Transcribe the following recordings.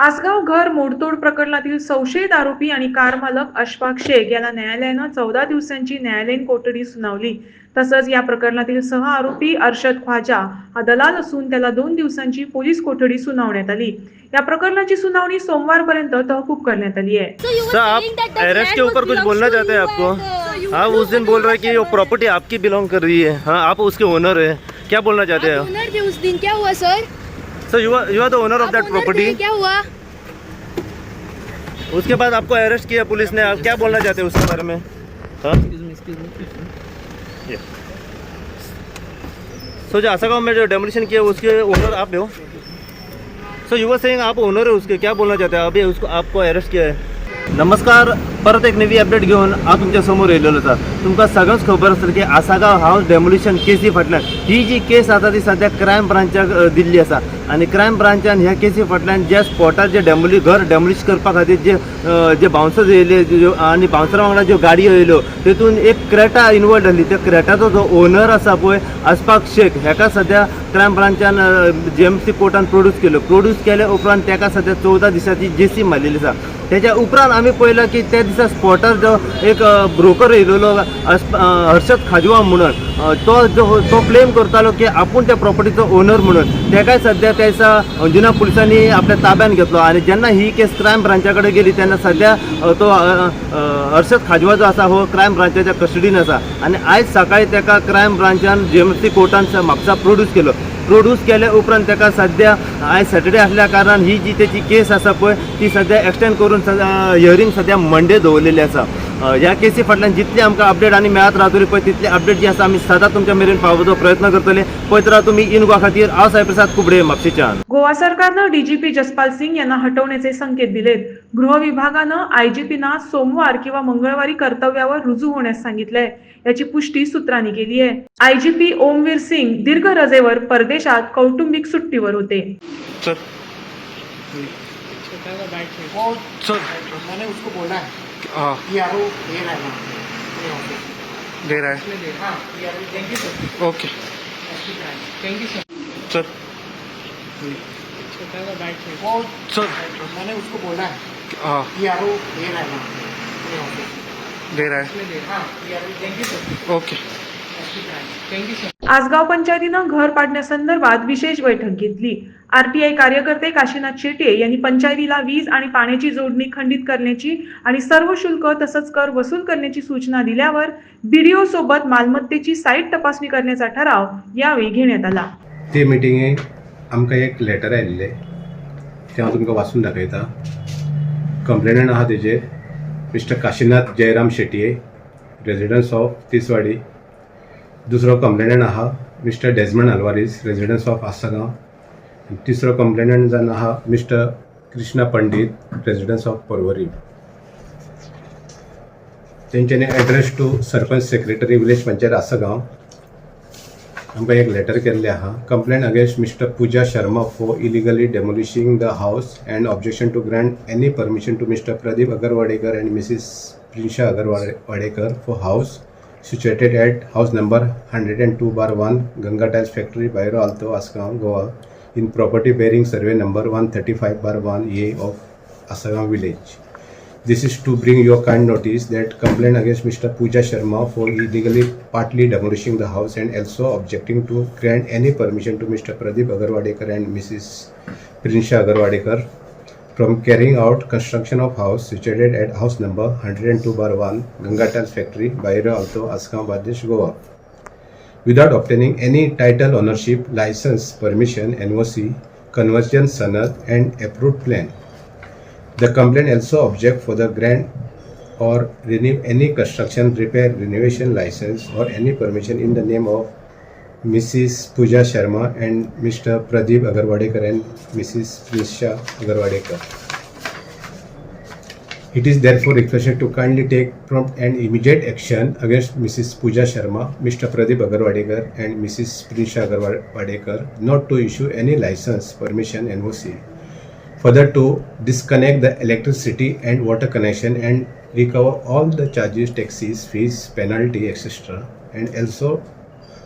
आसगाव घर मोडतोड प्रकरणातील संशयित आरोपी आणि कार मालक अशफाक शेख याला न्यायालयानं चौदा दिवसांची न्यायालयीन कोठडी सुनावली. तसंच या प्रकरणातील सह आरोपी अर्शद ख्वाजा हा दलाल असून त्याला दोन दिवसांची पोलीस कोठडी सुनावण्यात आली. या प्रकरणाची सुनावणी सोमवारपर्यंत तहकूब करण्यात आली आहे. सर आप अरेस्ट के ऊपर कुछ बोलना चाहते हैं आपको? हाँ उस दिन बोल रहे हैं कि वो प्रॉपर्टी आपकी बिलोंग कर रही है। हाँ आप उसके ओनर है। क्या बोलना चाहते आप हैं? ओनर थे उस दिन क्या हुआ sir sir you you are the owner of that property क्या हुआ? उसके बाद आपको अरेस्ट किया पुलिस ने। आप क्या बोलना चाहते हैं उसके बारे में? हाँ? सो जो आसागांव में जो डेमोलिशन किया उसके ओनर आप हो? सो युवा सिंग आप ओनर आहे उसके। क्या बोलना चाहते हैं? अभी उसको आपको अरेस्ट किया है। नमस्कार परत एक नवी अपडेट घेऊन हांव तुमच्यासमोर येलेलो होता तुमकां सगळंच खबर असेल की आसागाव हाऊस डेमोलिशन केसी फाटल्यान ही जी केस आता ती सध्या क्रायम ब्रांचाक दिल्ली असा. आणि क्रायम ब्रांचान ह्या केसी फाटल्यान ज्या स्पॉटार जे डेमोली घर डेमोलिश करपा खातीर जे जे बाउन्सर्स येयले आनी आणि बाउन्सरा वांगडा ज्यो गाडयो येयल्यो तेतून एक क्रेटा इन्वॉल्ड जाल्ली त्या क्रेटाचो जो ओनर आसा पळय अस्पाक शेख हेका सध्या क्रायम ब्रांचान जी एम सी कोर्टान प्रोड्यूस केलो. प्रोड्यूस केल्या उपरांत तेका सध्या चवदा दिसाची जेसी मारलेली आसा त्याच्या उपरांत आम्ही पळयलं की त्या दिसा स्पॉटार जो एक ब्रोकर येयलो हर्षद खाजवा म्हणून तो जो तो क्लेम करतालो की आपूण त्या प्रॉपर्टीचो ओनर म्हणून तेकाय सध्या त्या दिसा अंजुना पुलिसांनी आपल्या ताब्यात घेतलो आणि जेन्ना ही केस क्रायम ब्रांचा कडेन गेली तेन्ना सध्या तो हर्षद खाजवा जो आसा हो क्रायम ब्रांचाच्या कस्टडीन आसा आणि आयज सकाळी तेका क्रायम ब्रांचान जी एम सी कोर्टान म्हापसा प्रोड्यूस केलो. प्रोड्यूस केल्या उपरांत ताका सध्या आयज सॅटर्डे असल्या कारणान ही जी त्याची केस आसा पळय ती सध्या एक्सटेंड करून हियरिंग सध्या uh, मंडे दवरलेली आसा. ह्या केसी फाटल्यान जितली आमकां अपडेट आनी मेळत रावतली पळय तितली अपडेट जी आसा आमी सदां तुमच्या मेरेन पावोवचो प्रयत्न करतले. पळयत राहा तुमी इन गोवा खातीर हांव साई प्रसाद कुबडे म्हापशेच्यान गोवा सरकारनं डीजीपी जसपाल सिंग यांना हटवण्याचे संकेत दिलेत. गृह विभागानं आयजीपीना सोमवार किंवा मंगळवारी कर्तव्यावर रुजू होण्यास सांगितलंय. याची पुष्टी सूत्रांनी केली आहे. आयजीपी ओमवीर सिंग दीर्घ रजेवर परदेशात कौटुंबिक सुट्टीवर होते. सर. वो सर. मैंने उसको बोला है. दे रहा है रहा है। हाँ यार thank you sir okay thank you sir sir sir मैंने उसको बोला है। हाँ. दे रहा है रहा है। हाँ यार thank you sir okay thank you sir Assagao पंचायतीनं घर पाडण्यासंदर्भात विशेष बैठक घेतली. आरटीआय कार्यकर्ते काशीनाथ शेटे यांनी पंचायतीला वीज आणि पाण्याची जोडणी खंडित करण्याची आणि सर्व शुल्क तसंच कर वसूल करण्याची सूचना दिल्यावर बीडीओ सोबत मालमत्तेची साईट तपासणी करण्याचा ठराव यावेळी घेण्यात आला. ते मिटिंगे आमकां एक लेटर आयिल्ले तें हांव तुमकां वाचून दाखयता. कंप्लेनंट आहा तेजेर Mr Kashinath Jayram Shetye residence of Tiswadi. दुसरो कंप्लेनंट आहा Mr Desmond Alvares residence of Assagao. तिसरो कंप्लेनंट जावन आहा Mr Krishna Pandit residence of Porvorim. तेंच्यांनी address to sarpanch secretary village panchayat Assagao. आमकां एक लेटर केल्लें आहा. Complain against mister Pooja Sharma for illegally demolishing the house and objection to grant any permission to mister Pradeep Agarwadekar and Mrs Prinsha Agarwade Wadekar for house situated at house number hundred and two bar one Ganga tiles factory Bairo Alto Assagao Goa in property bearing survey number one thirty five bar one This is to bring your kind notice that complaint against Mr. Pooja Sharma for illegally partly demolishing the house and also objecting to grant any permission to Mr. Pradeep Agarwadekar and Mrs. Prinsha Agarwadekar from carrying out construction of house situated at house number 102 bar 1 Ganga Tiles Factory, Baira Alto, Askam, Bangladesh, Goa. Without obtaining any title ownership, license, permission, NOC, conversion sanad and approved plan. The complaint also object for the grant or renew any construction, repair, renovation license or any permission in the name of Mrs. Pooja Sharma and Mr. Pradeep Agarwadekar and Mrs. Prisha Agarwadekar. It is therefore requested to kindly take prompt and immediate action against Mrs. Pooja Sharma, Mr. Pradeep Agarwadekar and Mrs. Prisha Agarwadekar not to issue any license, permission, NOC. Further to disconnect the electricity and water connection and recover all the charges, taxes, fees, penalty, etc. And also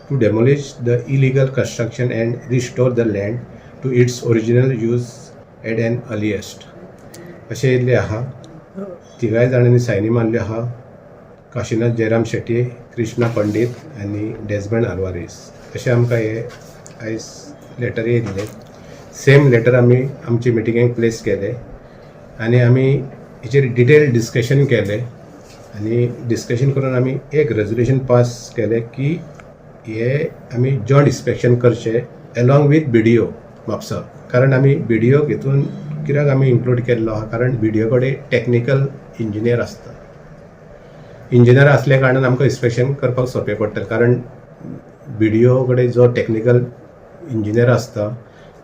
to demolish the illegal construction and restore the land to its original use at an earliest. अशें येयल्ले आहा. तिगाय जाणांनी सायनी मारल्यो आहा. काशीनाथ जयराम शेट्टी कृष्णा पंडीत आनी डेजबंड आल्वारीस अशें आमकां हे आयज letter येयल्ले same letter आमी आमचे मिटिंगेक प्लेस केले. आनी आमी हेचेर डिटेल डिस्कशन केलें. आनी डिस्कशन करून आमी एक रेजोल्युशन पास केलें की हे आमी जॉयंट इन्स्पेक्शन करचें along with B D O Mapusa कारण आमी बी डी ओ हितून कित्याक आमी इन्क्लूड केल्लो आहा कारण बी डी ओ कडेन टॅक्निकल इंजिनियर आसता इंजिनियर असल्या कारणान आमकां इन्स्पेक्शन करपाक सोंपें पडटलें कारण बी डी ओ कडेन जो टॅक्निकल इंजिनियर आसता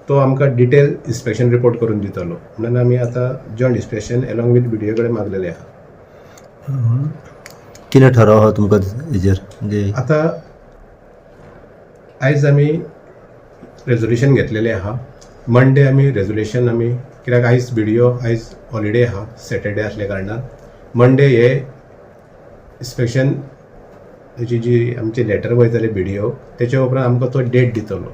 तो आमकां डिटेल इन्स्पेक्शन रिपोर्ट करून दितलो. म्हणून आमी आतां joint inspection along with B D O कडेन मागलेलें आहा. कितें ठराव आहा तुमकां हेजेर म्हणजे आतां आयज आमी रेजोल्युशन घेतलेलें आहा. मंडे आमी रेजोल्युशन आमी कित्याक आयज बिडिओ आयज हॉलिडे आहा सॅटर्डे आसल्या कारणान. मंडे हे इन्स्पेक्शन हेची जी आमची लेटर वयतले बिडिओ तेच्या उपरांत आमकां तो डेट दितलो.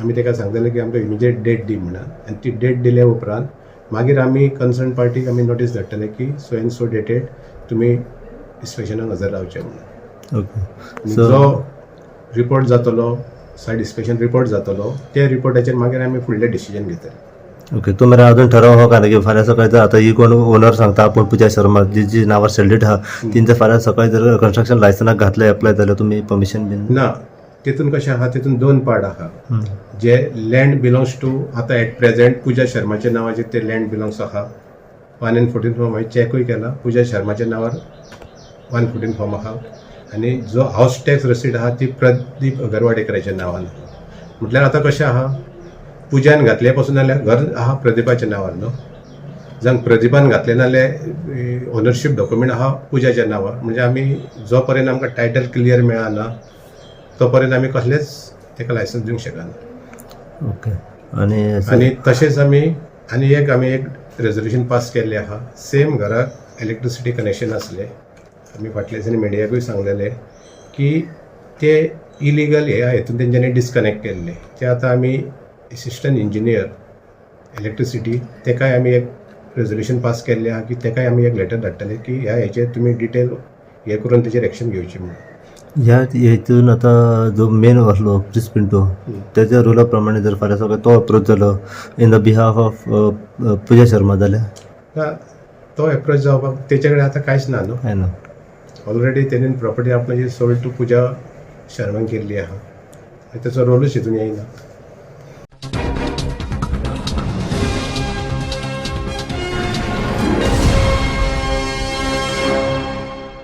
आमी ताका सांगतले की आमकां इमिजिएट डेट दी म्हणून आनी ती डेट दिल्या उपरांत मागीर आमी कन्सर्न पार्टीक आमी नोटीस धाडटले की सो एन सो डेटेड तुमी इन्स्पेक्शनाक हजर रावचे म्हणून. जो रिपोर्ट जातलो सायड इन्स्पेक्शन रिपोर्ट जातलो त्या रिपोर्टाचेर मागीर आमी फुडलें डिसिजन घेतले. ओके तो मेरेन अजून ठराव हो काय की फाल्यां सकाळी जर आतां ही कोण ओनर सांगता आपूण पुजा शर्मा जी जी नांवार सेल्डेट आहा तिंचे फाल्यां सकाळी जर कन्स्ट्रक्शन लायसनाक घातले एप्लाय जाल्यार तुमी परमिशन बीन ना तितून कशें आहा तितून दोन पार्ट आहा जे लँड बिलोंग्स टू आतां एट प्रेझेंट पुजा शर्माच्या नांवाचेर ते लँड बिलोंग्स आहा वन एन फोर्टीन फॉर्म हांवें चॅकूय केला. पुजा शर्माच्या नांवार वन फोर्टीन फॉर्म आहा आनी जो हावस टॅक्स रसीट आहा ती प्रदीप अगरवाडेकराच्या नांवान. म्हटल्यार आतां कशें आहा पुजान घातले पासून जाल्यार घर आहा प्रदीपाच्या नांवार न्हू जांक प्रदीपान घातले नाल्यार ओनरशीप डॉक्युमेंट आहा पुजाच्या नांवार म्हणजे आमी जो पर्यंत आमकां टायटल क्लियर मेळना तो पर्यंत आमी कसलेच ताका लायसन्स दिवंक शकना ओके आनी आनी तशेंच आमी आनी एक आमी एक रेजोल्युशन पास केल्लें आहा सेम घराक इलेक्ट्रिसिटी कनेक्शन आसलें आमी फाटल्या दिसांनी मिडियाकूय सांगलेलें की ते इलिगल हे हितून तेंच्यांनी डिस्कनेक्ट केल्ले ते आतां आमी एसिस्टंट इंजिनियर इलेक्ट्रिसिटी तेकाय आमी एक रेजोल्युशन पास केल्लें आहा की तेकाय आमी एक लेटर धाडटले की ह्या हेचेर तुमी डिटेल हे करून तेचेर एक्शन घेवची म्हणून. ह्या हेतून आतां जो मेन आसलो क्रिस पिंटो तेच्या रुला प्रमाणे जर फाल्यां सकाळी तो अप्रोच जालो in the behalf of Pooja Sharma जाल्यार तो एप्रोच जावपाक तेचे कडेन आतां कांयच ना. न्हू ऑलरेडी त्यांनी प्रॉपर्टी आपणाची सोल्ड टू पुजा शर्मान केल्ली आहा. आनी तेचो रोलूच हितून येयना